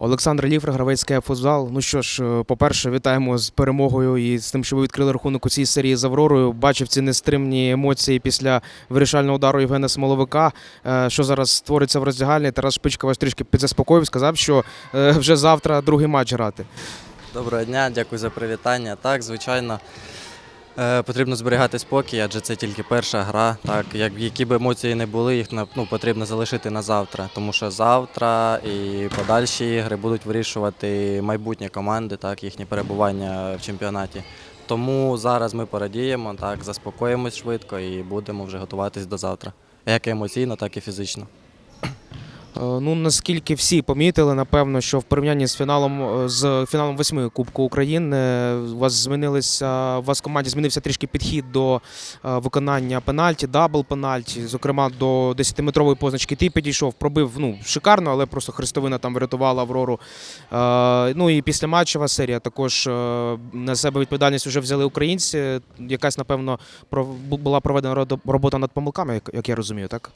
Олександр Ліфер, гравець футзал. Ну що ж, е, по-перше, вітаємо з перемогою і з тим, що ви відкрили рахунок у цій серії з Авророю. Бачив ці нестримні емоції після вирішального удару Євгена Смоловика. Е, Що зараз твориться в роздягальні. Тарас Шпичка вас трішки підзаспокоїв, сказав, що е, вже завтра другий матч грати. Доброго дня, дякую за привітання. Так, звичайно, потрібно зберігати спокій, адже це тільки перша гра. Так, як, які б емоції не були, їх ну, потрібно залишити на завтра. Тому що завтра і подальші ігри будуть вирішувати майбутнє команди, так, їхнє перебування в чемпіонаті. Тому зараз ми порадіємо, так, заспокоїмось швидко і будемо вже готуватись до завтра. Як емоційно, так і фізично. Е, Ну наскільки всі помітили, напевно, що в порівнянні з фіналом е, з фіналом восьми Кубку України е, у вас змінилися у вас команді змінився трішки підхід до виконання пенальті, дабл пенальті. Зокрема, до 10-метрової позначки ти підійшов, пробив ну шикарно, але просто Хрестовина там врятувала Аврору. Ну і після матчева серія також на себе відповідальність вже взяли українці. Якась, напевно, була проведена ро- робота над помилками, як я розумію, так?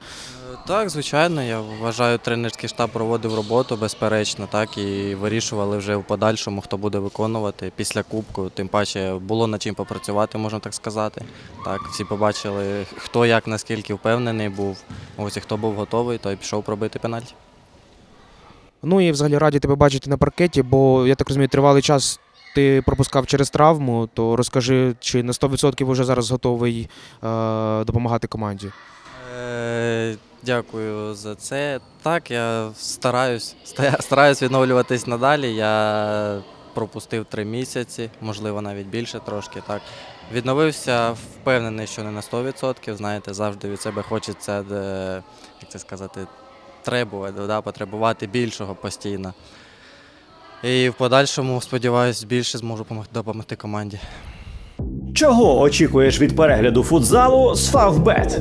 Е, Так, звичайно, я вважаю, тренерський штаб проводив роботу, безперечно, так і вирішували вже в подальшому, хто буде виконувати після кубку. Тим паче було над чим попрацювати, можна так сказати. Так, всі побачили, хто як наскільки впевнений був. Ось і хто був готовий, той пішов пробити пенальті. Ну і взагалі раді тебе бачити на паркеті, бо я так розумію, тривалий час ти пропускав через травму. То розкажи, чи на 100% вже зараз готовий е, допомагати команді? Дякую за це. Так, я стараюсь, стараюсь відновлюватись надалі. Я пропустив три місяці, можливо, навіть більше трошки. Так. Відновився, впевнений, що не на 100%. Знаєте, завжди від себе хочеться, як це сказати, требувати, да, потребувати більшого постійно. І в подальшому, сподіваюся, більше зможу допомогти команді. Чого очікуєш від перегляду футзалу з Фавбет?